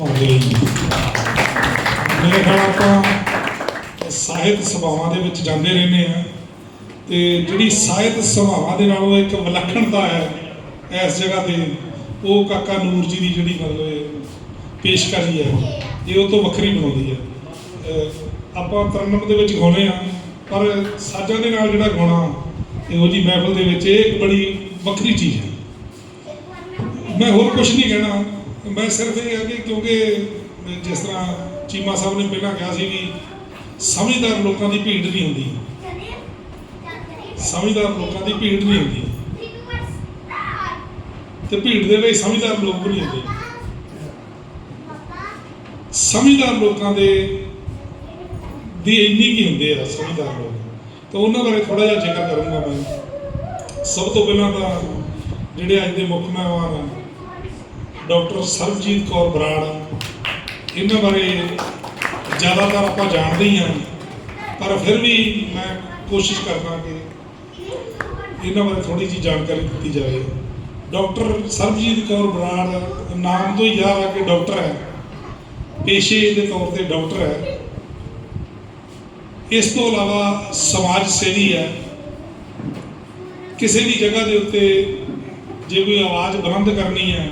ਮੇਰੇ ਖਿਆਲ ਆਪਾਂ ਸਾਹਿਤ ਸਭਾਵਾਂ ਦੇ ਵਿੱਚ ਜਾਂਦੇ ਰਹਿੰਦੇ ਆ। ਤੇ ਜਿਹੜੀ ਸਾਹਿਤ ਸਭਾਵਾਂ ਦੇ ਨਾਲੋਂ ਇੱਕ ਵਿਲੱਖਣਤਾ ਹੈ ਇਸ ਜਗ੍ਹਾ ਤੇ, ਉਹ ਕਾਕਾ ਨੂਰ ਜੀ ਦੀ ਜਿਹੜੀ ਮਤਲਬ ਪੇਸ਼ਕਾਰੀ ਹੈ, ਇਹ ਉਹ ਤੋਂ ਵੱਖਰੀ ਬਣਾਉਂਦੀ ਹੈ। ਆਪਾਂ ਤਰਨਮ ਦੇ ਵਿੱਚ ਗਾਉਂਦੇ ਆ, ਪਰ ਸਾਜਾਂ ਦੇ ਨਾਲ ਜਿਹੜਾ ਗਾਉਣਾ, ਇਹੋ ਜੀ ਮਹਿਫਲ ਦੇ ਵਿੱਚ ਇਹ ਇੱਕ ਬੜੀ ਵੱਖਰੀ ਚੀਜ਼ ਹੈ। ਮੈਂ ਹੋਰ ਕੁਝ ਨਹੀਂ ਕਹਿਣਾ। ਮੈਂ ਸਿਰਫ ਇਹ ਹੈ ਕਿ ਕਿਉਂਕਿ ਜਿਸ ਤਰ੍ਹਾਂ ਚੀਮਾ ਸਾਹਿਬ ਨੇ ਪਹਿਲਾਂ ਕਿਹਾ ਸੀ ਵੀ ਸਮਝਦਾਰ ਲੋਕਾਂ ਦੀ ਭੀੜ ਨਹੀਂ ਹੁੰਦੀ। ਸਮਝਦਾਰ ਲੋਕਾਂ ਦੀ ਭੀੜ ਨਹੀਂ ਹੁੰਦੀ। ਤੇ ਭੀੜ ਦੇ ਵਿੱਚ ਸਮਝਦਾਰ ਲੋਕ ਨਹੀਂ ਹੁੰਦੇ। ਸਮਝਦਾਰ ਲੋਕਾਂ ਦੇ ਦੀ ਇੰਨੀ ਕੀ ਹੁੰਦੇ ਆ, ਸਮਝਦਾਰ ਲੋਕ। ਤਾਂ ਉਹਨਾਂ ਬਾਰੇ ਥੋੜਾ ਜਿਹਾ ਜ਼ਿਕਰ ਕਰੂੰਗਾ ਮੈਂ। ਸਭ ਤੋਂ ਪਹਿਲਾਂ ਤਾਂ ਜਿਹੜੇ ਅੱਜ ਦੇ ਮੁੱਖ ਮਹਿਮਾਨ ਆ ਡਾਕਟਰ ਸਰਬਜੀਤ ਕੌਰ ਬਰਾੜ, ਇਹਨਾਂ ਬਾਰੇ ਜ਼ਿਆਦਾਤਰ ਆਪਾਂ ਜਾਣਦੇ ਹੀ ਹਾਂ। ਪਰ ਫਿਰ ਵੀ ਮੈਂ ਕੋਸ਼ਿਸ਼ ਕਰਦਾ ਕਿ ਇਹਨਾਂ ਬਾਰੇ ਥੋੜੀ ਜਿਹੀ ਜਾਣਕਾਰੀ ਦਿੱਤੀ ਜਾਵੇ। ਡਾਕਟਰ ਸਰਬਜੀਤ ਕੌਰ ਬਰਾੜ ਨਾਮ ਤੋਂ ਹੀ ਯਾਦ ਆ ਕਿ ਡਾਕਟਰ ਹੈ। ਪੇਸ਼ੇ ਦੇ ਤੌਰ ਤੇ ਡਾਕਟਰ ਹੈ। ਇਸ ਤੋਂ ਇਲਾਵਾ ਸਮਾਜ ਸੇਵੀ ਹੈ। ਕਿਸੇ ਵੀ ਜਗ੍ਹਾ ਦੇ ਉੱਤੇ ਜੇ ਕੋਈ ਆਵਾਜ਼ ਬੁਲੰਦ ਕਰਨੀ ਹੈ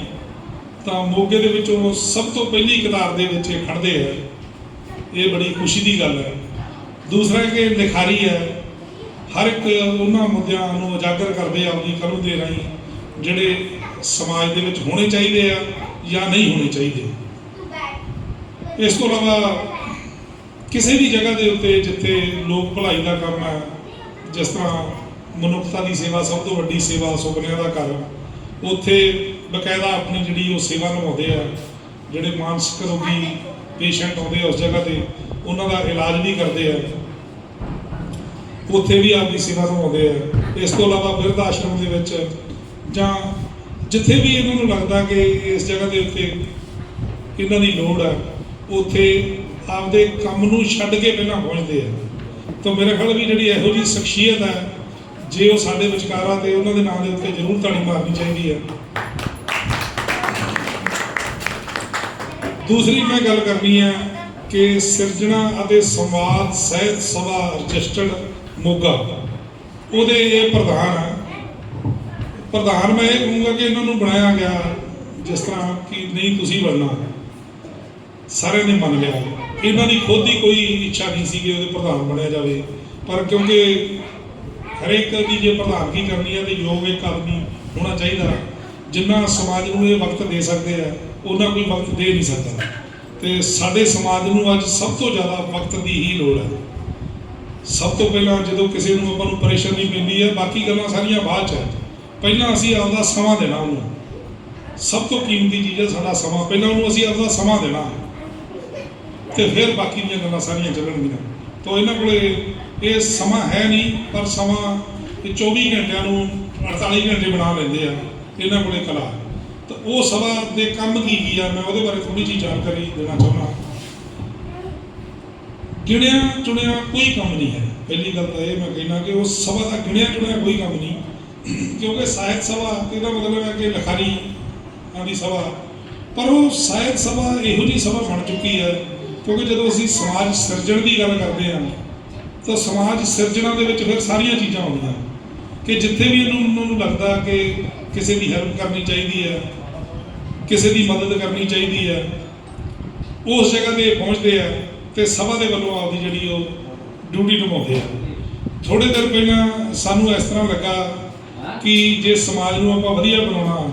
ਤਾਂ ਮੋਗੇ ਦੇ ਵਿੱਚ ਉਹ ਸਭ ਤੋਂ ਪਹਿਲੀ ਕਤਾਰ ਦੇ ਵਿੱਚ ਇਹ ਖੜਦੇ ਆ। ਇਹ ਬੜੀ ਖੁਸ਼ੀ ਦੀ ਗੱਲ ਹੈ। ਦੂਸਰਾ ਕਿ ਲਿਖਾਰੀ ਹੈ। ਹਰ ਇੱਕ ਉਹਨਾਂ ਮੁੱਦਿਆਂ ਨੂੰ ਉਜਾਗਰ ਕਰਦੇ ਆ, ਆਪਣੀ ਕਲਮ ਦੇ ਰਾਹੀਂ, ਜਿਹੜੇ ਸਮਾਜ ਦੇ ਵਿੱਚ ਹੋਣੇ ਚਾਹੀਦੇ ਆ ਜਾਂ ਨਹੀਂ ਹੋਣੇ ਚਾਹੀਦੇ। ਇਸ ਤੋਂ ਇਲਾਵਾ ਕਿਸੇ ਵੀ ਜਗ੍ਹਾ ਦੇ ਉੱਤੇ ਜਿੱਥੇ ਲੋਕ ਭਲਾਈ ਦਾ ਕੰਮ ਹੈ, ਜਿਸ ਤਰ੍ਹਾਂ ਮਨੁੱਖਤਾ ਦੀ ਸੇਵਾ ਸਭ ਤੋਂ ਵੱਡੀ ਸੇਵਾ ਸੁਪਨਿਆਂ ਦਾ ਘਰ, ਉੱਥੇ ਬਕਾਇਦਾ ਆਪਣੀ ਜਿਹੜੀ ਉਹ ਸੇਵਾ ਨਿਭਾਉਂਦੇ ਆ, ਜਿਹੜੇ ਮਾਨਸਿਕ ਰੋਗੀ ਪੇਸ਼ੈਂਟ ਆਉਂਦੇ ਆ ਉਸ ਜਗ੍ਹਾ ਤੇ, ਉਹਨਾਂ ਦਾ ਇਲਾਜ ਵੀ ਕਰਦੇ ਆ। ਉੱਥੇ ਵੀ ਆਪਣੀ ਸੇਵਾ ਨਿਭਾਉਂਦੇ ਆ। ਇਸ ਤੋਂ ਇਲਾਵਾ ਬਿਰਧ ਆਸ਼ਰਮ ਦੇ ਵਿੱਚ ਜਾਂ ਜਿੱਥੇ ਵੀ ਇਹਨਾਂ ਨੂੰ ਲੱਗਦਾ ਕਿ ਇਸ ਜਗ੍ਹਾ ਦੇ ਉੱਤੇ ਇਹਨਾਂ ਦੀ ਲੋੜ ਹੈ ਉੱਥੇ ਆਪਦੇ ਕੰਮ ਨੂੰ ਛੱਡ ਕੇ ਪਹਿਲਾਂ ਪਹੁੰਚਦੇ ਆ। ਤਾਂ ਮੇਰੇ ਖਿਆਲ ਵੀ ਜਿਹੜੀ ਇਹੋ ਜਿਹੀ ਸ਼ਖਸੀਅਤ ਹੈ ਜੇ ਉਹ ਸਾਡੇ ਵਿਚਕਾਰ ਤੇ ਉਹਨਾਂ ਦੇ ਨਾਂ ਦੇ ਉੱਤੇ ਜ਼ਰੂਰ ਤਾੜੀ ਮਾਰਨੀ ਚਾਹੀਦੀ ਹੈ ਦੂਸਰੀ ਮੈਂ ਗੱਲ ਕਰਨੀ ਹੈ ਕਿ ਸਿਰਜਣਾ ਅਤੇ ਸੰਵਾਦ ਸਾਹਿਤ ਸਭਾ ਰਜਿਸਟਰਡ ਮੋਗਾ। ਉਹਦੇ ਇਹ ਪ੍ਰਧਾਨ ਹੈ ਪ੍ਰਧਾਨ ਮੈਂ ਇਹ ਕਹੂੰਗਾ ਕਿ ਇਹਨਾਂ ਨੂੰ ਬਣਾਇਆ ਗਿਆ ਜਿਸ ਤਰ੍ਹਾਂ ਕਿ ਨਹੀਂ ਤੁਸੀਂ ਬਣਨਾ। ਸਾਰਿਆਂ ਨੇ ਮੰਨ ਲਿਆ। ਇਹਨਾਂ ਦੀ ਖੁਦ ਦੀ ਕੋਈ ਇੱਛਾ ਨਹੀਂ ਸੀ ਕਿ ਉਹਦੇ ਪ੍ਰਧਾਨ ਬਣਿਆ ਜਾਵੇ। ਪਰ ਕਿਉਂਕਿ ਹਰੇਕ ਦੀ ਜੇ ਪ੍ਰਧਾਨਗੀ ਕਰਨੀ ਹੈ ਤੇ ਯੋਗ ਇੱਕ ਆਦਮੀ ਹੋਣਾ ਚਾਹੀਦਾ। ਜਿੰਨਾ ਸਮਾਜ ਨੂੰ ਇਹ ਵਕਤ ਦੇ ਸਕਦੇ ਆ ਉਹਨਾਂ ਕੋਈ ਵਕਤ ਦੇ ਨਹੀਂ ਸਕਦਾ। ਤੇ ਸਾਡੇ ਸਮਾਜ ਨੂੰ ਅੱਜ ਸਭ ਤੋਂ ਜ਼ਿਆਦਾ ਵਕਤ ਦੀ ਹੀ ਲੋੜ ਹੈ। ਸਭ ਤੋਂ ਪਹਿਲਾਂ ਜਦੋਂ ਕਿਸੇ ਨੂੰ ਆਪਾਂ ਨੂੰ ਪਰੇਸ਼ਾਨੀ ਪੈਂਦੀ ਹੈ, ਬਾਕੀ ਗੱਲਾਂ ਸਾਰੀਆਂ ਬਾਅਦ ਚ ਹੈ। ਪਹਿਲਾਂ ਅਸੀਂ ਆਪਦਾ ਸਮਾਂ ਦੇਣਾ ਉਹਨੂੰ। ਸਭ ਤੋਂ ਕੀਮਤੀ ਚੀਜ਼ ਹੈ ਸਾਡਾ ਸਮਾਂ। ਪਹਿਲਾਂ ਉਹਨੂੰ ਅਸੀਂ ਆਪਦਾ ਸਮਾਂ ਦੇਣਾ ਤੇ ਫਿਰ ਬਾਕੀ ਦੀਆਂ ਗੱਲਾਂ ਸਾਰੀਆਂ ਚੱਲਣਗੀਆਂ। ਤਾਂ ਇਹਨਾਂ ਕੋਲੇ ਇਹ ਸਮਾਂ ਹੈ ਨਹੀਂ, ਪਰ ਸਮਾਂ ਇਹ 24 ਘੰਟਿਆਂ ਨੂੰ 48 ਘੰਟੇ ਬਣਾ ਲੈਂਦੇ ਆ। ਇਹਨਾਂ ਕੋਲੇ ਕਲਾ ਤਾਂ ਉਹ ਸਭਾ ਦੇ ਕੰਮ ਕੀ ਕੀ ਆ? ਮੈਂ ਉਹਦੇ ਬਾਰੇ ਥੋੜੀ ਜਿਹੀ ਜਾਣਕਾਰੀ ਦੇਣਾ ਚਾਹੁੰਦਾ। ਗਿਣਿਆ ਚੁਣਿਆ ਕੋਈ ਕੰਮ ਨਹੀਂ ਹੈ। ਪਹਿਲੀ ਗੱਲ ਤਾਂ ਇਹ ਮੈਂ ਕਹਿਣਾ ਕਿ ਉਹ ਸਭਾ ਦਾ ਗਿਣਿਆ ਚੁਣਿਆ ਕੋਈ ਕੰਮ ਨਹੀਂ। ਕਿਉਂਕਿ ਸਾਹਿਤ ਸਭਾ, ਇਹਦਾ ਮਤਲਬ ਹੈ ਕਿ ਲਿਖਾਰੀ ਆਦੀ ਸਭਾ। ਪਰ ਉਹ ਸਾਹਿਤ ਸਭਾ ਇਹੋ ਜਿਹੀ ਸਭਾ ਬਣ ਚੁੱਕੀ ਹੈ, ਕਿਉਂਕਿ ਜਦੋਂ ਅਸੀਂ ਸਮਾਜ ਸਿਰਜਣ ਦੀ ਗੱਲ ਕਰਦੇ ਹਾਂ, ਤਾਂ ਸਮਾਜ ਸਿਰਜਣਾ ਦੇ ਵਿੱਚ ਫਿਰ ਸਾਰੀਆਂ ਚੀਜ਼ਾਂ ਆਉਂਦੀਆਂ। ਕਿ ਜਿੱਥੇ ਵੀ ਇਹਨੂੰ ਉਹਨਾਂ ਨੂੰ ਲੱਗਦਾ ਕਿ ਕਿਸੇ ਦੀ ਹੈਲਪ ਕਰਨੀ ਚਾਹੀਦੀ ਹੈ ਕਿਸੇ ਦੀ ਮਦਦ ਕਰਨੀ ਚਾਹੀਦੀ ਹੈ ਉਸ ਜਗ੍ਹਾ ਤੇ ਪਹੁੰਚਦੇ ਆ ਤੇ ਸਭਾ ਦੇ ਵੱਲੋਂ ਆਪਦੀ ਜਿਹੜੀ ਉਹ ਡਿਊਟੀ ਨਿਭਾਉਂਦੇ ਆ। ਥੋੜੇ ਦਿਨ ਪਹਿਲਾਂ ਸਾਨੂੰ ਇਸ ਤਰ੍ਹਾਂ ਲੱਗਾ ਕਿ ਜੇ ਸਮਾਜ ਨੂੰ ਆਪਾਂ ਵਧੀਆ ਬਣਾਉਣਾ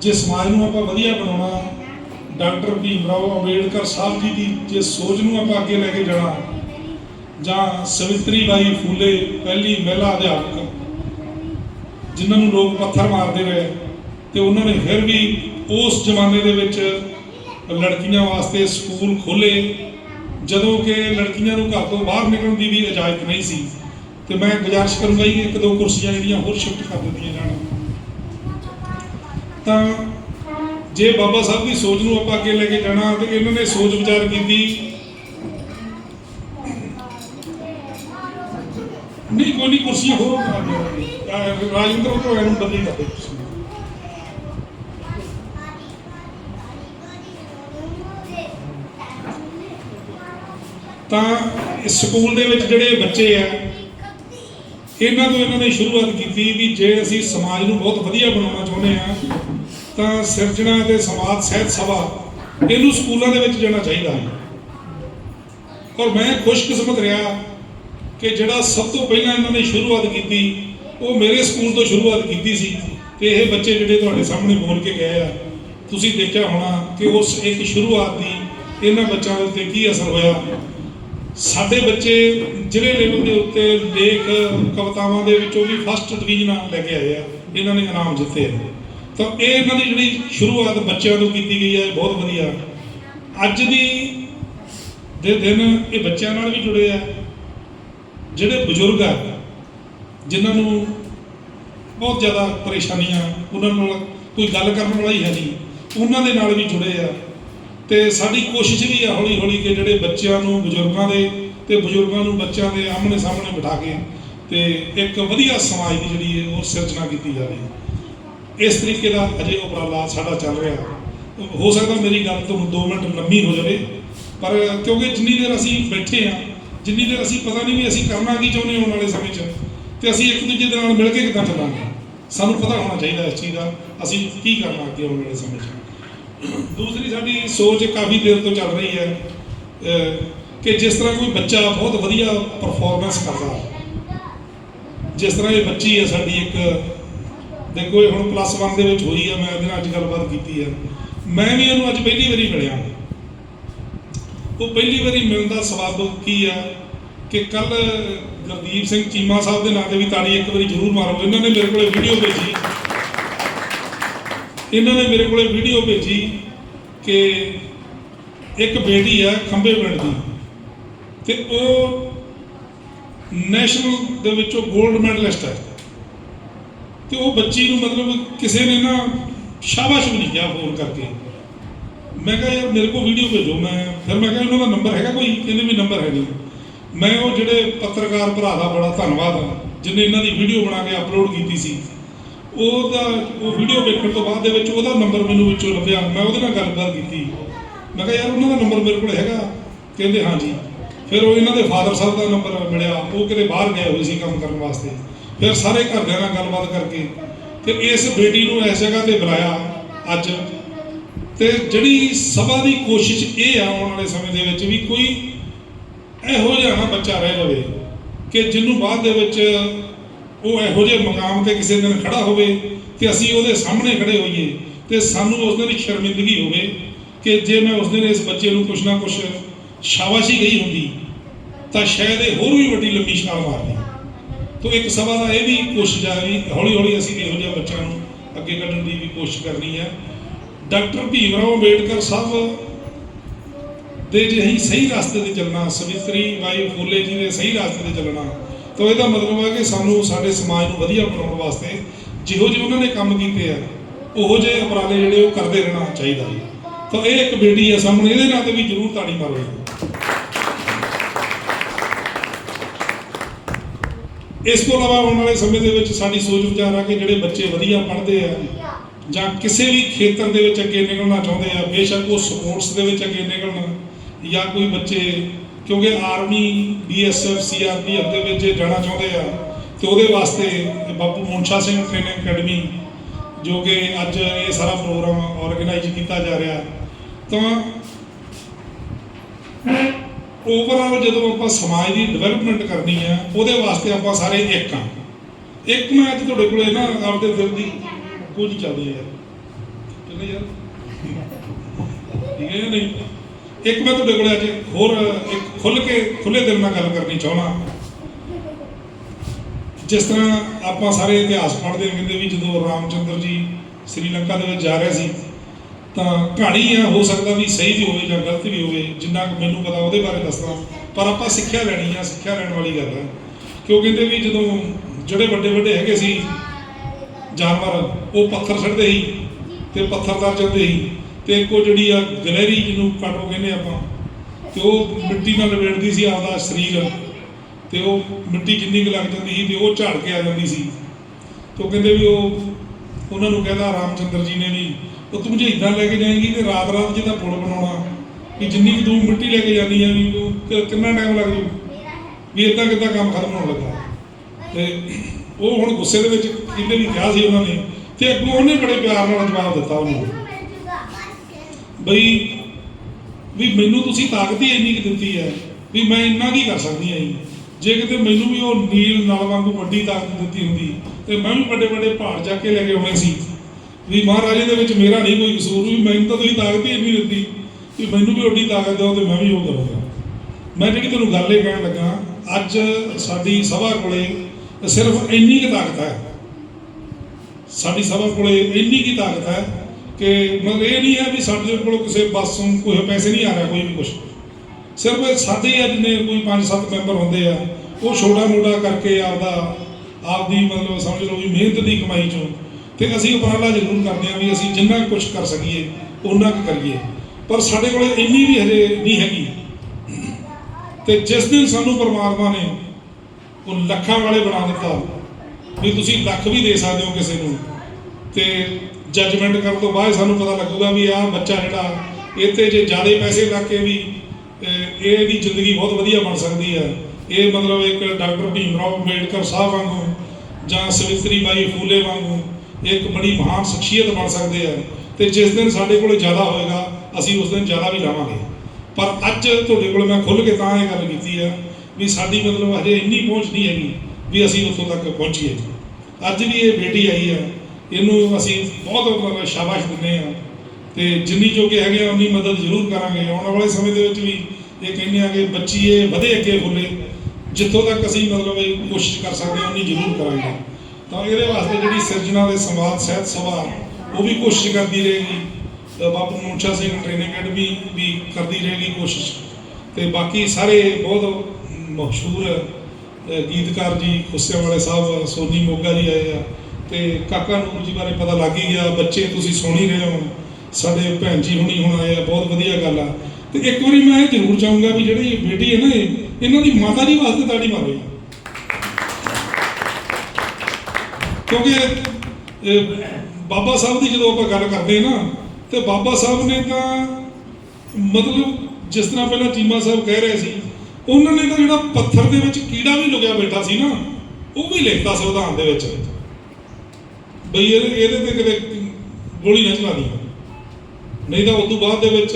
ਜੇ ਸਮਾਜ ਨੂੰ ਆਪਾਂ ਵਧੀਆ ਬਣਾਉਣਾ ਡਾਕਟਰ ਭੀਮ ਰਾਓ ਅੰਬੇਡਕਰ ਸਾਹਿਬ ਜੀ ਦੀ ਜੇ ਸੋਚ ਨੂੰ ਆਪਾਂ ਅੱਗੇ ਲੈ ਕੇ ਜਾਣਾ, ਜਾਂ ਸਵਿਤਰੀ ਬਾਈ ਫੂਲੇ ਪਹਿਲੀ ਮਹਿਲਾ ਅਧਿਆਪਕ, ਜਿਨ੍ਹਾਂ ਨੂੰ ਲੋਕ ਪੱਥਰ ਮਾਰਦੇ ਰਹੇ, ਤੇ ਉਹਨਾਂ ਨੇ ਫਿਰ ਵੀ ਉਸ ਜ਼ਮਾਨੇ ਦੇ ਵਿੱਚ ਲੜਕੀਆਂ ਵਾਸਤੇ ਸਕੂਲ ਖੋਲੇ ਜਦੋਂ ਕਿ ਲੜਕੀਆਂ ਨੂੰ ਘਰ ਤੋਂ ਬਾਹਰ ਨਿਕਲਣ ਦੀ ਵੀ ਇਜਾਜ਼ਤ ਨਹੀਂ ਸੀ। ਤੇ ਮੈਂ ਗੁਜ਼ਾਰਿਸ਼ ਕਰੂੰਗਾ ਕਿ ਇੱਕ ਦੋ ਕੁਰਸੀਆਂ ਜਿਹੜੀਆਂ ਹੋਰ ਸ਼ਿਫਟ ਕਰ ਦਿੱਤੀਆਂ ਜਾਣ। ਤਾਂ ਜੇ ਬਾਬਾ ਸਾਹਿਬ ਦੀ ਸੋਚ ਨੂੰ ਆਪਾਂ ਅੱਗੇ ਲੈ ਕੇ ਜਾਣਾ ਤੇ ਇਹਨਾਂ ਨੇ ਸੋਚ ਵਿਚਾਰ ਕੀਤੀ। ਨਹੀਂ, ਕੋਈ ਨਹੀਂ ਕੁਰਸੀਆਂ ਹੋਰ ਰਾਜਿੰਦਰ ਤੋਂ ਇਹਨੂੰ ਬਦਲੀ ਕਰ ਦਿਓ ਤਾਂ ਸਕੂਲ ਦੇ ਵਿੱਚ ਜਿਹੜੇ ਬੱਚੇ ਆ, ਇਹਨਾਂ ਤੋਂ ਇਹਨਾਂ ਨੇ ਸ਼ੁਰੂਆਤ ਕੀਤੀ ਵੀ ਜੇ ਅਸੀਂ ਸਮਾਜ ਨੂੰ ਬਹੁਤ ਵਧੀਆ ਬਣਾਉਣਾ ਚਾਹੁੰਦੇ ਆ ਤਾਂ ਸਿਰਜਣਾ ਤੇ ਸਮਾਜ ਸਹਿਤ ਸਭਾ, ਇਹਨੂੰ ਸਕੂਲਾਂ ਦੇ ਵਿੱਚ ਜਾਣਾ ਚਾਹੀਦਾ ਹੈ। ਔਰ ਮੈਂ ਖੁਸ਼ਕਿਸਮਤ ਰਿਹਾ ਕਿ ਜਿਹੜਾ ਸਭ ਤੋਂ ਪਹਿਲਾਂ ਇਹਨਾਂ ਨੇ ਸ਼ੁਰੂਆਤ ਕੀਤੀ, ਉਹ ਮੇਰੇ ਸਕੂਲ ਤੋਂ ਸ਼ੁਰੂਆਤ ਕੀਤੀ ਸੀ ਤੇ ਇਹ ਬੱਚੇ ਜਿਹੜੇ ਤੁਹਾਡੇ ਸਾਹਮਣੇ ਬੋਲ ਕੇ ਗਏ ਆ, ਤੁਸੀਂ ਦੇਖਿਆ ਹੋਣਾ ਕਿ ਉਸ ਇੱਕ ਸ਼ੁਰੂਆਤ ਦੀ ਇਹਨਾਂ ਬੱਚਿਆਂ ਦੇ ਉੱਤੇ ਕੀ ਅਸਰ ਹੋਇਆ। ਸਾਡੇ ਬੱਚੇ ਜ਼ਿਲ੍ਹੇ ਲੈਵਲ ਦੇ ਉੱਤੇ ਲੇਖ ਕਵਿਤਾਵਾਂ ਦੇ ਵਿੱਚੋਂ ਵੀ ਫਸਟ ਡਿਵੀਜ਼ਨ ਲੈ ਕੇ ਆਏ ਆ, ਇਹਨਾਂ ਨੇ ਇਨਾਮ ਜਿੱਤੇ ਆ। ਤਾਂ ਇਹ ਇਹਨਾਂ ਦੀ ਜਿਹੜੀ ਸ਼ੁਰੂਆਤ ਬੱਚਿਆਂ ਤੋਂ ਕੀਤੀ ਗਈ ਹੈ, ਬਹੁਤ ਵਧੀਆ। ਅੱਜ ਦੀ ਦੇ ਦਿਨ ਇਹ ਬੱਚਿਆਂ ਨਾਲ ਵੀ ਜੁੜੇ ਆ, ਜਿਹੜੇ ਬਜ਼ੁਰਗ ਆ, ਜਿਨ੍ਹਾਂ ਨੂੰ ਬਹੁਤ ਜ਼ਿਆਦਾ ਪਰੇਸ਼ਾਨੀਆਂ, ਉਹਨਾਂ ਨਾਲ ਕੋਈ ਗੱਲ ਕਰਨ ਵਾਲਾ ਹੀ ਹੈ ਨਹੀਂ, ਉਹਨਾਂ ਦੇ ਨਾਲ ਵੀ ਜੁੜੇ ਆ। ਤੇ ਸਾਡੀ ਕੋਸ਼ਿਸ਼ ਵੀ ਆ ਹੌਲੀ ਹੌਲੀ ਕਿ ਜਿਹੜੇ ਬੱਚਿਆਂ ਨੂੰ, ਬਜ਼ੁਰਗਾਂ ਦੇ ਤੇ ਬਜ਼ੁਰਗਾਂ ਨੂੰ ਬੱਚਿਆਂ ਦੇ ਆਹਮਣੇ ਸਾਹਮਣੇ ਬਿਠਾ ਕੇ ਤੇ ਇੱਕ ਵਧੀਆ ਸਮਾਜ ਦੀ ਜਿਹੜੀ ਹੈ ਉਹ ਸਿਰਜਣਾ ਕੀਤੀ ਜਾਵੇ। ਇਸ ਤਰੀਕੇ ਦਾ ਅਜੇ ਉਪਰਾਲਾ ਸਾਡਾ ਚੱਲ ਰਿਹਾ। ਹੋ ਸਕਦਾ ਮੇਰੀ ਗੱਲ ਤੋਂ 2 ਮਿੰਟ ਲੰਮੀ ਹੋ ਜਾਵੇ, ਪਰ ਕਿਉਂਕਿ ਜਿੰਨੀ ਦੇਰ ਅਸੀਂ ਬੈਠੇ ਆ ਜਿੰਨੀ ਦੇਰ ਅਸੀਂ ਪਤਾ ਨਹੀਂ ਵੀ ਅਸੀਂ ਕਰਨਾ ਕੀ ਚਾਹੁੰਦੇ ਆਉਣ ਵਾਲੇ ਸਮੇਂ 'ਚ, ਤੇ ਅਸੀਂ ਇੱਕ ਦੂਜੇ ਦੇ ਨਾਲ ਮਿਲ ਕੇ ਕਿੱਦਾਂ ਚੱਲਾਂਗੇ? ਸਾਨੂੰ ਪਤਾ ਹੋਣਾ ਚਾਹੀਦਾ ਇਸ ਚੀਜ਼ ਦਾ, ਅਸੀਂ ਕੀ ਕਰਨਾ ਅੱਗੇ ਆਉਣ ਵਾਲੇ ਸਮੇਂ 'ਚ। ਦੂਸਰੀ ਸਾਡੀ ਸੋਚ ਕਾਫੀ ਦੇਰ ਤੋਂ ਚੱਲ ਰਹੀ ਹੈ ਕਿ ਜਿਸ ਤਰ੍ਹਾਂ ਕੋਈ ਬੱਚਾ ਬਹੁਤ ਵਧੀਆ ਪਰਫਾਰਮੈਂਸ ਕਰਦਾ, ਜਿਸ ਤਰ੍ਹਾਂ ਇਹ ਬੱਚੀ ਹੈ ਸਾਡੀ ਇੱਕ ਦੇਖੋ ਇਹ ਹੁਣ ਪਲੱਸ 1 ਦੇ ਵਿੱਚ ਹੋਈ ਹੈ ਮੈਂ ਇਹਦੇ ਨਾਲ ਅੱਜ ਗੱਲਬਾਤ ਕੀਤੀ ਹੈ ਮੈਂ ਵੀ ਇਹਨੂੰ ਅੱਜ ਪਹਿਲੀ ਵਾਰੀ ਮਿਲਿਆ। ਉਹ ਪਹਿਲੀ ਵਾਰੀ ਮਿਲਣ ਦਾ ਸਬਬ ਕੀ ਆ ਕਿ ਕੱਲ ਗੁਰਦੀਪ ਸਿੰਘ ਚੀਮਾ ਸਾਹਿਬ ਦੇ ਨਾਂ ਤੇ ਵੀ ਤਾੜੀ ਇੱਕ ਵਾਰੀ ਜ਼ਰੂਰ ਮਾਰੋ। ਇਹਨਾਂ ਨੇ ਮੇਰੇ ਕੋਲੇ ਵੀਡੀਓ ਭੇਜੀ। ਇਹਨਾਂ ਨੇ ਮੇਰੇ ਕੋਲੇ ਵੀਡੀਓ ਭੇਜੀ ਕਿ ਇੱਕ ਬੇਟੀ ਆ ਖੰਬੇ ਪਿੰਡ ਦੀ ਤੇ ਉਹ ਨੈਸ਼ਨਲ ਦੇ ਵਿੱਚੋਂ 골ਡ ਮੈਡਲਿਸਟ ਹੈ ਤੇ ਉਹ ਬੱਚੀ ਨੂੰ ਮਤਲਬ ਕਿਸੇ ਨੇ ਨਾ ਸ਼ਾਬਾਸ਼ ਵੀ ਨਹੀਂ ਕਿਹਾ ਫੋਨ ਕਰਕੇ। ਮੈਂ ਕਿਹਾ ਯਾਰ ਮੇਰੇ ਕੋਲ ਵੀਡੀਓ ਭੇਜੋ ਮੈਂ ਫਿਰ ਮੈਂ ਕਿਹਾ ਉਹਨਾਂ ਦਾ ਨੰਬਰ ਹੈਗਾ ਕੋਈ? ਕਹਿੰਦੇ ਵੀ ਨੰਬਰ ਹੈ ਨਹੀਂ। ਮੈਂ ਉਹ ਜਿਹੜੇ ਪੱਤਰਕਾਰ ਭਰਾ ਦਾ ਬੜਾ ਧੰਨਵਾਦ ਆ, ਜਿਹਨੇ ਇਹਨਾਂ ਦੀ ਵੀਡੀਓ ਬਣਾ ਕੇ ਅਪਲੋਡ ਕੀਤੀ ਸੀ। ਉਹਦਾ ਉਹ ਵੀਡੀਓ ਵੇਖਣ ਤੋਂ ਬਾਅਦ ਦੇ ਵਿੱਚ ਉਹਦਾ ਨੰਬਰ ਮੈਨੂੰ ਵਿੱਚੋਂ ਲੱਭਿਆ। ਮੈਂ ਉਹਦੇ ਨਾਲ ਗੱਲਬਾਤ ਕੀਤੀ। ਮੈਂ ਕਿਹਾ ਯਾਰ ਉਹਨਾਂ ਦਾ ਨੰਬਰ ਮੇਰੇ ਕੋਲ ਹੈਗਾ? ਕਹਿੰਦੇ ਹਾਂਜੀ। ਫਿਰ ਉਹ ਇਹਨਾਂ ਦੇ ਫਾਦਰ ਸਾਹਿਬ ਦਾ ਨੰਬਰ ਮਿਲਿਆ। ਉਹ ਕਿਤੇ ਬਾਹਰ ਗਏ ਹੋਏ ਸੀ ਕੰਮ ਕਰਨ ਵਾਸਤੇ। ਫਿਰ ਸਾਰੇ ਘਰਦਿਆਂ ਨਾਲ ਗੱਲਬਾਤ ਕਰਕੇ ਤੇ ਇਸ ਬੇਟੀ ਨੂੰ ਇਸ ਜਗ੍ਹਾ ਤੇ ਬੁਲਾਇਆ ਅੱਜ। ਤੇ ਜਿਹੜੀ ਸਭਾ ਦੀ ਕੋਸ਼ਿਸ਼ ਇਹ ਆ ਆਉਣ ਵਾਲੇ ਸਮੇਂ ਦੇ ਵਿੱਚ ਵੀ ਕੋਈ ਇਹੋ ਜਿਹਾ ਨਾ ਬੱਚਾ ਰਹਿ ਜਾਵੇ ਕਿ ਜਿਹਨੂੰ ਬਾਅਦ ਦੇ ਵਿੱਚ ਉਹ ਇਹੋ ਜਿਹੇ ਮਕਾਮ ਤੇ ਕਿਸੇ ਦਿਨ ਖੜਾ ਹੋਵੇ ਤੇ ਅਸੀਂ ਉਹਦੇ ਸਾਹਮਣੇ ਖੜੇ ਹੋਈਏ ਤੇ ਸਾਨੂੰ ਉਸ ਦਿਨ ਸ਼ਰਮਿੰਦਗੀ ਹੋਵੇ ਕਿ ਜੇ ਮੈਂ ਉਸ ਦਿਨ ਇਸ ਬੱਚੇ ਨੂੰ ਕੁਛ ਨਾ ਕੁਛ ਸ਼ਾਬਾਸ਼ੀ ਗਈ ਹੁੰਦੀ ਤਾਂ ਸ਼ਾਇਦ ਇਹ ਹੋਰ ਵੀ ਵੱਡੀ ਲੰਬੀ ਛਾਲ ਮਾਰਦੀ। ਤੋ ਇੱਕ ਸਭਾ ਦਾ ਇਹ ਵੀ ਕੋਸ਼ਿਸ਼ ਆ ਵੀ ਹੌਲੀ ਹੌਲੀ ਅਸੀਂ ਇਹੋ ਜਿਹੇ ਬੱਚਿਆਂ ਨੂੰ ਅੱਗੇ ਕੱਢਣ ਦੀ ਵੀ ਕੋਸ਼ਿਸ਼ ਕਰਨੀ ਹੈ ਡਾਕਟਰ ਭੀਮ ਰਾਓ ਅੰਬੇਡਕਰ ਸਾਹਿਬ ਦੇ ਜੇ ਅਸੀਂ ਸਹੀ ਰਸਤੇ ਤੇ ਚੱਲਣਾ ਸਵਿਤਰੀ ਬਾਈ ਫੂਲੇ ਜੀ ਦੇ ਸਹੀ ਰਸਤੇ ਤੇ ਚੱਲਣਾ, ਤਾਂ ਇਹਦਾ ਮਤਲਬ ਹੈ ਕਿ ਸਾਨੂੰ ਸਾਡੇ ਸਮਾਜ ਨੂੰ ਵਧੀਆ ਬਣਾਉਣ ਵਾਸਤੇ ਜਿਹੋ ਜਿਹੇ ਉਹਨਾਂ ਨੇ ਕੰਮ ਕੀਤੇ ਆ, ਉਹੋ ਜਿਹੇ ਉਪਰਾਲੇ ਜਿਹੜੇ ਉਹ ਕਰਦੇ ਰਹਿਣਾ ਚਾਹੀਦਾ ਹੈ ਤਾਂ ਇਹ ਇੱਕ ਬੇਟੀ ਹੈ ਸਾਹਮਣੇ ਇਹਦੇ ਨਾਲ ਤੇ ਵੀ ਜ਼ਰੂਰ ਤਾੜੀ ਮਾਰੋ ਇਸ ਤੋਂ ਇਲਾਵਾ ਆਉਣ ਵਾਲੇ ਸਮੇਂ ਦੇ ਵਿੱਚ ਸਾਡੀ ਸੋਚ ਵਿਚਾਰ ਆ ਕਿ ਜਿਹੜੇ ਬੱਚੇ ਵਧੀਆ ਪੜ੍ਹਦੇ ਆ ਜਾਂ ਕਿਸੇ ਵੀ ਖੇਤਰ ਦੇ ਵਿੱਚ ਅੱਗੇ ਨਿਕਲਣਾ ਚਾਹੁੰਦੇ ਆ, ਬੇਸ਼ੱਕ ਉਹ ਸਪੋਰਟਸ ਦੇ ਵਿੱਚ ਅੱਗੇ ਨਿਕਲਣ ਜਾਂ ਕੋਈ ਬੱਚੇ, ਕਿਉਂਕਿ ਆਰਮੀ ਬੀਐਸਐਫ ਸੀਆਰਪੀਐਫ ਦੇ ਵਿੱਚ ਜਾਣਾ ਚਾਹੁੰਦੇ ਆ, ਤੇ ਉਹਦੇ ਵਾਸਤੇ ਬਾਪੂ ਮੋਨਸ਼ਾ ਸਿੰਘ ਟ੍ਰੇਨਿੰਗ ਅਕੈਡਮੀ ਜੋ ਕਿ ਅੱਜ ਇਹ ਸਾਰਾ ਪ੍ਰੋਗਰਾਮ ਆਰਗੇਨਾਈਜ਼ ਕੀਤਾ ਜਾ ਰਿਹਾ। ਤਾਂ ਓਵਰਆਲ ਜਦੋਂ ਆਪਾਂ ਸਮਾਜ ਦੀ ਡਿਵੈਲਪਮੈਂਟ ਕਰਨੀ ਹੈ ਉਹਦੇ ਵਾਸਤੇ ਆਪਾਂ ਸਾਰੇ ਇੱਕ ਆ। ਇੱਕ ਮੈਂ ਅੱਜ ਤੁਹਾਡੇ ਕੋਲੇ ਨਾ ਆਪਦੇ ਦਿਲ ਦੀ ਕੁਝ ਚੱਲਦੀ ਯਾਰ ਕਿੰਨੇ ਯਾਰ? ਠੀਕ ਹੈ ਨਹੀਂ? ਇੱਕ ਮੈਂ ਤੁਹਾਡੇ ਕੋਲੇ ਅੱਜ ਹੋਰ ਇੱਕ ਖੁੱਲ ਕੇ ਖੁੱਲੇ ਦਿਲ ਨਾਲ ਗੱਲ ਕਰਨੀ ਚਾਹਣਾ ਜਿਸ ਤਰ੍ਹਾਂ ਆਪਾਂ ਸਾਰੇ ਇਤਿਹਾਸ ਪੜ੍ਹਦੇ ਹਾਂ ਕਹਿੰਦੇ ਵੀ ਜਦੋਂ ਰਾਮਚੰਦਰ ਜੀ ਸ੍ਰੀਲੰਕਾ ਦੇ ਵਿੱਚ ਜਾ ਰਹੇ ਸੀ ਤਾਂ ਕਹਾਣੀ ਆ ਹੋ ਸਕਦਾ ਵੀ ਸਹੀ ਵੀ ਹੋਵੇ ਜਾਂ ਗਲਤ ਵੀ ਹੋਵੇ, ਜਿੰਨਾ ਕੁ ਮੈਨੂੰ ਪਤਾ ਉਹਦੇ ਬਾਰੇ ਦੱਸਦਾ। ਪਰ ਆਪਾਂ ਸਿੱਖਿਆ ਲੈਣੀ ਆ, ਸਿੱਖਿਆ ਲੈਣ ਵਾਲੀ ਗੱਲ ਹੈ ਕਿਉਂ ਕਹਿੰਦੇ ਵੀ ਜਦੋਂ ਜਿਹੜੇ ਵੱਡੇ ਵੱਡੇ ਹੈਗੇ ਸੀ, ਜਾਨਵਰ, ਉਹ ਪੱਥਰ ਛੱਡਦੇ ਸੀ ਤੇ ਪੱਥਰ ਦਰ ਜਾਂਦੇ ਸੀ। ਤੇ ਇੱਕੋ ਜਿਹੜੀ ਆ ਗਲੈਰੀ ਜਿਹਨੂੰ ਕਾਟੋ ਕਹਿੰਦੇ ਆਪਾਂ, ਤੇ ਉਹ ਮਿੱਟੀ ਨਾਲ ਲਵੇੜਦੀ ਸੀ ਆਪਦਾ ਸਰੀਰ। ਤੇ ਉਹ ਮਿੱਟੀ ਜਿੰਨੀ ਕੁ ਲੱਗ ਜਾਂਦੀ ਸੀ ਤੇ ਉਹ ਝਾੜ ਕੇ ਆ ਜਾਂਦੀ ਸੀ। ਤੇ ਉਹ ਕਹਿੰਦੇ ਵੀ ਉਹ, ਉਹਨਾਂ ਨੂੰ ਕਹਿੰਦਾ ਰਾਮਚੰਦਰ ਜੀ ਨੇ ਵੀ ਉਹ ਤੂੰ ਜੇ ਇਦਾਂ ਲੈ ਕੇ ਜਾਏਂਗੀ ਤੇ ਰਾਤ ਰਾਤ ਜਿਹਦਾ ਪੁਲ ਬਣਾਉਣਾ, ਵੀ ਜਿੰਨੀ ਕੁ ਤੂੰ ਮਿੱਟੀ ਲੈ ਕੇ ਜਾਂਦੀ ਆ ਵੀ ਉਹ ਕਿੰਨਾ ਟਾਈਮ ਲੱਗ ਜੂ? ਵੀ ਇਦਾਂ ਕਿੱਦਾਂ ਕੰਮ ਖਤਮ ਹੋਣ ਲੱਗਾ। ਤੇ ਉਹ ਹੁਣ ਗੁੱਸੇ ਦੇ ਵਿੱਚ ਕਿਤੇ ਵੀ ਕਿਹਾ ਸੀ ਉਹਨਾਂ ਨੇ, ਤੇ ਅੱਗੋਂ ਉਹਨੇ ਬੜੇ ਪਿਆਰ ਨਾਲ ਜਵਾਬ ਦਿੱਤਾ ਉਹਨੂੰ। ਬਈ, ਵੀ ਮੈਨੂੰ ਤੁਸੀਂ ਤਾਕਤ ਹੀ ਇੰਨੀ ਕੁ ਦਿੱਤੀ ਹੈ ਵੀ ਮੈਂ ਇੰਨਾ ਕੀ ਕਰ ਸਕਦੀ ਹਾਂ ਜੀ? ਜੇ ਕਿਤੇ ਮੈਨੂੰ ਵੀ ਉਹ ਨੀਲ ਨਾਲ ਵਾਂਗੂ ਵੱਡੀ ਤਾਕਤ ਦਿੱਤੀ ਹੁੰਦੀ, ਤੇ ਮੈਂ ਵੀ ਵੱਡੇ ਵੱਡੇ ਪਹਾੜ ਚੱਕ ਕੇ ਲੈ ਕੇ ਆਉਣੇ ਸੀ। ਵੀ ਮਹਾਰਾਜੇ ਦੇ ਵਿੱਚ ਮੇਰਾ ਨਹੀਂ ਕੋਈ ਕਸੂਰ, ਵੀ ਮੈਨੂੰ ਤਾਂ ਤੁਸੀਂ ਤਾਕਤ ਹੀ ਇੰਨੀ ਦਿੱਤੀ ਵੀ ਮੈਨੂੰ ਵੀ ਓਡੀ ਤਾਕਤ ਦਿਓ ਤੇ ਮੈਂ ਵੀ ਉਹ ਕਰੂੰਗਾ। ਮੈਂ ਜਿਹੜੀ ਤੁਹਾਨੂੰ ਗੱਲ ਇਹ ਕਹਿਣ ਲੱਗਾ, ਅੱਜ ਸਾਡੀ ਸਭਾ ਕੋਲੇ ਸਿਰਫ ਇੰਨੀ ਕੁ ਤਾਕਤ ਹੈ। ਸਾਡੀ ਸਭਾ ਕੋਲੇ ਇੰਨੀ ਕੀ ਤਾਕਤ ਹੈ ਕਿ ਮਤਲਬ ਇਹ ਨਹੀਂ ਹੈ ਵੀ ਸਾਡੇ ਕੋਲ ਕਿਸੇ ਪਾਸੋਂ ਕੋਈ ਪੈਸੇ ਨਹੀਂ ਆ ਰਿਹਾ, ਕੋਈ ਵੀ ਕੁਝ ਸਿਰਫ ਸਾਡੇ ਹੀ ਅੱਜ ਨੇ ਕੋਈ 5-7 ਮੈਂਬਰ ਹੁੰਦੇ ਆ, ਉਹ ਛੋਟਾ ਮੋਟਾ ਕਰਕੇ ਆਪਦਾ, ਆਪਦੀ ਮਤਲਬ ਸਮਝ ਲਓ ਵੀ ਮਿਹਨਤ ਦੀ ਕਮਾਈ ਚੋਂ ਤੇ ਅਸੀਂ ਉਪਰਾਲਾ ਜ਼ਰੂਰ ਕਰਦੇ ਹਾਂ ਵੀ ਅਸੀਂ ਜਿੰਨਾ ਕੁਝ ਕਰ ਸਕੀਏ ਉਹਨਾਂ ਕੁ ਕਰੀਏ। ਪਰ ਸਾਡੇ ਕੋਲ ਇੰਨੀ ਵੀ ਹਜੇ ਨਹੀਂ ਹੈਗੀ। ਤੇ ਜਿਸ ਦਿਨ ਸਾਨੂੰ ਪਰਮਾਤਮਾ ਨੇ ਉਹ ਲੱਖਾਂ ਵਾਲੇ ਬਣਾ ਦਿੱਤਾ, ਵੀ ਤੁਸੀਂ ਲੱਖ ਵੀ ਦੇ ਸਕਦੇ ਹੋ ਕਿਸੇ ਨੂੰ, ਤੇ ਜੱਜਮੈਂਟ ਕਰਨ ਤੋਂ ਬਾਅਦ ਸਾਨੂੰ ਪਤਾ ਲੱਗੂਗਾ ਵੀ ਆਹ ਬੱਚਾ ਜਿਹੜਾ ਇਹ ਤੇ ਜੇ ਜ਼ਿਆਦਾ ਪੈਸੇ ਲਾ ਕੇ ਵੀ ਇਹ ਇਹਦੀ ਜ਼ਿੰਦਗੀ ਬਹੁਤ ਵਧੀਆ ਬਣ ਸਕਦੀ ਹੈ ਇਹ ਮਤਲਬ ਇੱਕ ਡਾਕਟਰ ਭੀਮ ਰਾਓ ਅੰਬੇਡਕਰ ਸਾਹਿਬ ਵਾਂਗੂ ਜਾਂ ਸਵਿਤਰੀ ਬਾਈ ਫੂਲੇ ਵਾਂਗੂ ਇੱਕ ਬੜੀ ਮਹਾਨ ਸ਼ਖਸੀਅਤ ਬਣ ਸਕਦੇ ਆ ਤੇ ਜਿਸ ਦਿਨ ਸਾਡੇ ਕੋਲ ਜ਼ਿਆਦਾ ਹੋਏਗਾ, ਅਸੀਂ ਉਸ ਦਿਨ ਜ਼ਿਆਦਾ ਵੀ ਲਾਵਾਂਗੇ। ਪਰ ਅੱਜ ਤੁਹਾਡੇ ਕੋਲ ਮੈਂ ਖੁੱਲ੍ਹ ਕੇ ਤਾਂ ਇਹ ਗੱਲ ਕੀਤੀ ਆ ਵੀ ਸਾਡੀ ਮਤਲਬ ਹਜੇ ਇੰਨੀ ਪਹੁੰਚ ਨਹੀਂ ਹੈਗੀ ਵੀ ਅਸੀਂ ਉੱਥੋਂ ਤੱਕ ਪਹੁੰਚੀਏ ਅੱਜ ਵੀ ਇਹ ਬੇਟੀ ਆਈ ਆ, ਇਹਨੂੰ ਅਸੀਂ ਬਹੁਤ ਮਤਲਬ ਸ਼ਾਬਾਸ਼ ਦਿੰਦੇ ਆ ਤੇ ਜਿੰਨੀ ਜੋਗੇ ਹੈਗੇ ਆ, ਉਨੀ ਮਦਦ ਜ਼ਰੂਰ ਕਰਾਂਗੇ। ਆਉਣ ਵਾਲੇ ਸਮੇਂ ਦੇ ਵਿੱਚ ਵੀ ਇਹ ਕਹਿੰਦੇ ਆ ਕਿ ਬੱਚੀ ਇਹ ਵਧੇ ਅੱਗੇ ਫੁੱਲੇ, ਜਿੱਥੋਂ ਤੱਕ ਅਸੀਂ ਮਤਲਬ ਇਹ ਕੋਸ਼ਿਸ਼ ਕਰ ਸਕਦੇ ਹਾਂ ਉਨੀ ਜ਼ਰੂਰ ਕਰਾਂਗੇ। ਤਾਂ ਇਹਦੇ ਵਾਸਤੇ ਜਿਹੜੀ ਸਿਰਜਣਾ ਦੇ ਸਮਾਜ, ਸਹਿਤ ਸਭਾ ਉਹ ਵੀ ਕੋਸ਼ਿਸ਼ ਕਰਦੀ ਰਹੇਗੀ। ਬਾਪੂ ਮੂੰਚਾ ਸਿੰਘ ਟ੍ਰੇਨਿੰਗ ਅਕੈਡਮੀ ਵੀ ਕਰਦੀ ਰਹੇਗੀ ਕੋਸ਼ਿਸ਼। ਤੇ ਬਾਕੀ ਸਾਰੇ ਬਹੁਤ ਮਸ਼ਹੂਰ ਗੀਤਕਾਰ ਜੀ ਖੁੱਸੇ ਵਾਲੇ ਸਾਹਿਬ, ਸੋਨੀ ਮੋਗਾ ਜੀ ਆਏ ਆ। ਤੇ ਕਾਕਾ ਨੂਰ ਜੀ ਬਾਰੇ ਪਤਾ ਲੱਗ ਹੀ ਗਿਆ, ਬੱਚੇ ਤੁਸੀਂ ਸੁਣ ਹੀ ਰਹੇ ਹੋ। ਸਾਡੇ ਭੈਣ ਜੀ ਹੁਣੀ ਹੁਣ ਆਏ ਆ, ਬਹੁਤ ਵਧੀਆ ਗੱਲ ਆ। ਤੇ ਇੱਕ ਵਾਰੀ ਮੈਂ ਇਹ ਜ਼ਰੂਰ ਚਾਹੂੰਗਾ ਵੀ ਜਿਹੜੀ ਬੇਟੀ ਹੈ ਨਾ ਇਹਨਾਂ ਦੀ ਮਾਤਾ ਜੀ ਵਾਸਤੇ ਤਾੜੀ ਮਾਰੋ। ਕਿਉਂਕਿ ਬਾਬਾ ਸਾਹਿਬ ਦੀ ਜਦੋਂ ਆਪਾਂ ਗੱਲ ਕਰਦੇ ਨਾ, ਤੇ ਬਾਬਾ ਸਾਹਿਬ ਨੇ ਤਾਂ ਮਤਲਬ ਜਿਸ ਤਰ੍ਹਾਂ ਪਹਿਲਾਂ ਚੀਮਾ ਸਾਹਿਬ ਕਹਿ ਰਹੇ ਸੀ, ਉਹਨਾਂ ਨੇ ਤਾਂ ਜਿਹੜਾ ਪੱਥਰ ਦੇ ਵਿੱਚ ਕੀੜਾ ਵੀ ਲੁਕਿਆ ਬੈਠਾ ਸੀ ਨਾ, ਉਹ ਵੀ ਲਿਖਤਾ ਸੰਵਿਧਾਨ ਦੇ ਵਿੱਚ। ਬਈ ਇਹਦੇ ਇਹਦੇ ਤੇ ਕਿਤੇ ਗੋਲੀ ਨਾ ਚਲਾ ਦੀ ਨਹੀਂ ਤਾਂ ਉਸ ਤੋਂ ਬਾਅਦ ਦੇ ਵਿੱਚ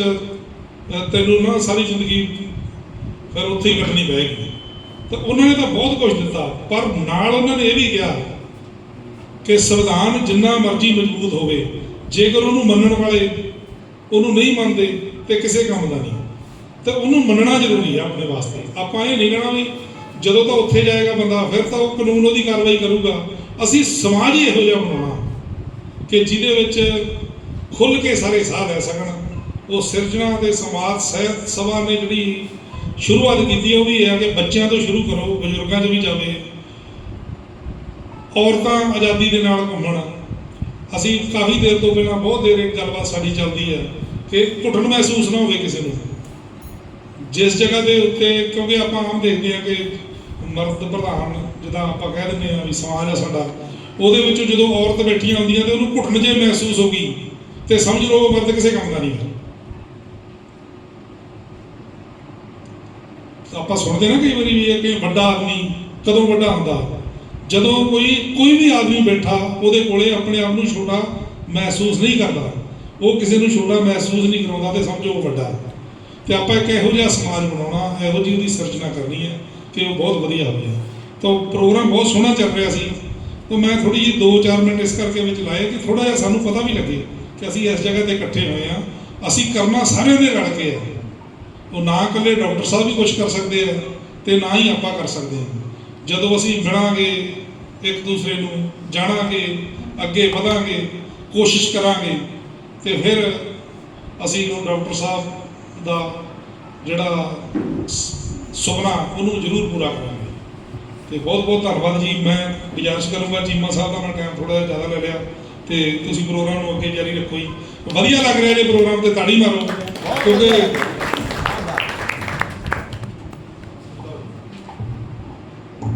ਤੈਨੂੰ ਨਾ ਸਾਰੀ ਜ਼ਿੰਦਗੀ ਫਿਰ ਉੱਥੇ ਹੀ ਕੱਟਣੀ ਪਏਗੀ। ਤਾਂ ਉਹਨਾਂ ਨੇ ਤਾਂ ਬਹੁਤ ਕੁਝ ਦਿੱਤਾ, ਪਰ ਨਾਲ ਉਹਨਾਂ ਨੇ ਇਹ ਵੀ ਕਿਹਾ ਕਿ ਸੰਵਿਧਾਨ ਜਿੰਨਾ ਮਰਜ਼ੀ ਮਜ਼ਬੂਤ ਹੋਵੇ, ਜੇਕਰ ਉਹਨੂੰ ਮੰਨਣ ਵਾਲੇ ਉਹਨੂੰ ਨਹੀਂ ਮੰਨਦੇ ਤੇ ਕਿਸੇ ਕੰਮ ਦਾ ਨਹੀਂ। ਤੇ ਉਹਨੂੰ ਮੰਨਣਾ ਜ਼ਰੂਰੀ ਆ ਆਪਣੇ ਵਾਸਤੇ। ਆਪਾਂ ਇਹ ਨਹੀਂ ਕਹਿਣਾ ਵੀ ਜਦੋਂ ਤਾਂ ਉੱਥੇ ਜਾਏਗਾ ਬੰਦਾ, ਫਿਰ ਤਾਂ ਉਹ ਕਾਨੂੰਨ ਉਹਦੀ ਕਾਰਵਾਈ ਕਰੂਗਾ। ਅਸੀਂ ਸਮਾਜ ਹੀ ਇਹੋ ਜਿਹਾ ਬਣਾਉਣਾ ਕਿ ਜਿਹਦੇ ਵਿੱਚ ਖੁੱਲ ਕੇ ਸਾਰੇ ਸਾਹ ਲੈ ਸਕਣ। ਉਹ ਸਿਰਜਣਾ ਤੇ ਸਮਾਜ ਸਹਿਤ ਸਭਾ ਨੇ ਜਿਹੜੀ ਸ਼ੁਰੂਆਤ ਕੀਤੀ ਉਹ ਵੀ ਹੈ ਕਿ ਬੱਚਿਆਂ ਤੋਂ ਸ਼ੁਰੂ ਕਰੋ, ਬਜ਼ੁਰਗਾਂ 'ਚ ਵੀ ਜਾਵੇ। ਔਰਤਾਂ ਆਜ਼ਾਦੀ ਦੇ ਨਾਲ ਘੁੰਮਣ। ਅਸੀਂ ਕਾਫੀ ਦੇਰ ਤੋਂ ਪਹਿਲਾਂ ਬਹੁਤ ਦੇਰ ਇੱਕ ਗੱਲਬਾਤ ਸਾਡੀ ਚੱਲਦੀ ਹੈ ਕਿ ਘੁੱਟਣ ਮਹਿਸੂਸ ਨਾ ਹੋਵੇ ਕਿਸੇ ਨੂੰ। ਜਿਸ ਜਗ੍ਹਾ ਦੇ ਉੱਤੇ ਕਿਉਂਕਿ ਆਪਾਂ ਆਮ ਦੇਖਦੇ ਹਾਂ ਕਿ ਮਰਦ ਪ੍ਰਧਾਨ ਜਿੱਦਾਂ ਆਪਾਂ ਕਹਿ ਦਿੰਦੇ ਹਾਂ ਵੀ ਸਮਾਜ ਆ ਸਾਡਾ, ਉਹਦੇ ਵਿੱਚੋਂ ਜਦੋਂ ਔਰਤ ਬੈਠੀਆਂ ਹੁੰਦੀਆਂ ਤੇ ਉਹਨੂੰ ਘੁੱਟਣ ਜੇ ਮਹਿਸੂਸ ਹੋ ਗਈ, ਤੇ ਸਮਝ ਲਓ ਉਹ ਮਰਦ ਕਿਸੇ ਕੰਮ ਦਾ ਨਹੀਂ ਹੈ। ਆਪਾਂ ਸੁਣਦੇ ਨਾ ਕਈ ਵਾਰੀ ਵੀ ਇਹ ਕਿ ਵੱਡਾ ਆਦਮੀ ਕਦੋਂ ਵੱਡਾ ਹੁੰਦਾ। ਜਦੋਂ ਕੋਈ ਕੋਈ ਵੀ ਆਦਮੀ ਬੈਠਾ, ਉਹਦੇ ਕੋਲੇ ਆਪਣੇ ਆਪ ਨੂੰ ਛੋਟਾ ਮਹਿਸੂਸ ਨਹੀਂ ਕਰਦਾ। ਉਹ ਕਿਸੇ ਨੂੰ ਛੋਟਾ ਮਹਿਸੂਸ ਨਹੀਂ ਕਰਾਉਂਦਾ ਤੇ ਸਮਝੋ ਉਹ ਵੱਡਾ। ਹੈ। ਤੇ ਆਪਾਂ ਇੱਕ ਇਹੋ ਜਿਹਾ ਸਮਾਜ ਬਣਾਉਣਾ, ਇਹੋ ਜਿਹੀ ਉਹਦੀ ਸਿਰਜਣਾ ਕਰਨੀ ਹੈ ਕਿ ਉਹ ਬਹੁਤ ਵਧੀਆ ਹੋਵੇ। ਤਾਂ ਪ੍ਰੋਗਰਾਮ ਬਹੁਤ ਸੋਹਣਾ ਚੱਲ ਰਿਹਾ ਸੀ। ਤਾਂ ਮੈਂ ਥੋੜੀ ਜਿਹੀ 2-4 ਮਿੰਟ ਇਸ ਕਰਕੇ ਵਿੱਚ ਲਾਏ ਕਿ ਥੋੜਾ ਜਿਹਾ ਸਾਨੂੰ ਪਤਾ ਵੀ ਲੱਗੇ ਕਿ ਅਸੀਂ ਇਸ ਜਗ੍ਹਾ ਤੇ ਇਕੱਠੇ ਹੋਏ ਆ ਅਸੀਂ ਕਰਨਾ ਸਾਰਿਆਂ ਦੇ ਰਲ ਕੇ ਆ ਉਹ ਨਾ ਇਕੱਲੇ ਡਾਕਟਰ ਸਾਹਿਬ ਵੀ ਕੁਝ ਕਰ ਸਕਦੇ ਆ ਤੇ ਨਾ ਹੀ ਆਪਾਂ ਕਰ ਸਕਦੇ ਹਾਂ। ਜਦੋਂ ਅਸੀਂ ਮਿਲਾਂਗੇ ਇੱਕ ਦੂਸਰੇ ਨੂੰ ਜਾਣਾਂਗੇ, ਅੱਗੇ ਵਧਾਂਗੇ, ਕੋਸ਼ਿਸ਼ ਕਰਾਂਗੇ, ਤੇ ਫਿਰ ਅਸੀਂ ਉਹ ਡਾਕਟਰ ਸਾਹਿਬ ਦਾ ਜਿਹੜਾ ਸੁਪਨਾ ਉਹਨੂੰ ਜ਼ਰੂਰ ਪੂਰਾ ਕਰਾਂਗੇ। ਤੇ ਬਹੁਤ ਬਹੁਤ ਧੰਨਵਾਦ ਜੀ। ਮੈਂ ਗੁਜ਼ਾਰਿਸ਼ ਕਰੂੰਗਾ ਚੀਮਾ ਸਾਹਿਬ ਦਾ, ਮੈਂ ਟਾਈਮ ਥੋੜਾ ਜਿਹਾ ਜ਼ਿਆਦਾ ਲੈ ਲਿਆ, ਤੇ ਤੁਸੀਂ ਪ੍ਰੋਗਰਾਮ ਨੂੰ ਅੱਗੇ ਜਾਰੀ ਰੱਖੋ ਜੀ। ਵਧੀਆ ਲੱਗ ਰਿਹਾ ਜੇ ਪ੍ਰੋਗਰਾਮ ਤੇ ਤਾੜੀ ਮਾਰੋ, ਕਿਉਂਕਿ